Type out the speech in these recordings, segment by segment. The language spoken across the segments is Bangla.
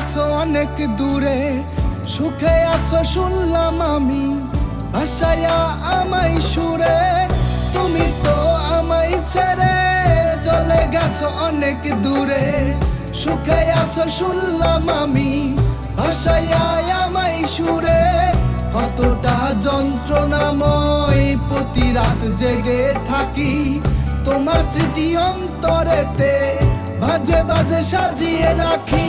গেছো অনেক দূরে, সুখে আছো শুনলাম আমি ভাষায়া আমায় সুরে। তুমি তো আমায় ছেড়ে চলে গেছো অনেক দূরে, সুখে আছো শুনলাম আমি ভাষায়া আমায় সুরে। কতটা যন্ত্রণাময় প্রতি রাত জেগে থাকি, তোমার স্মৃতি অন্তরেতে বাজে বাজে সাজিয়ে রাখি।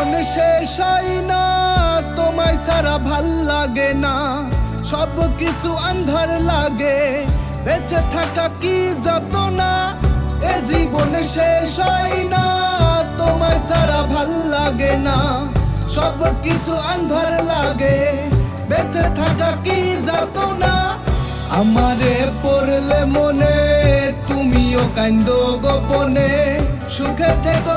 জীবন শেষ হয় না, তোমায় সারা ভালো লাগে না। সব কিছু আন্ধার লাগে, বেঁচে থাকা কি যত না এ জীবন শেষ হয় না, তোমায় সারা ভালো লাগে না। সব কিছু আন্ধার লাগে, বেঁচে থাকা কি যত না আমারে পড়লে মনে, তুমিও কান্দ গোপনে। সুখে থেকো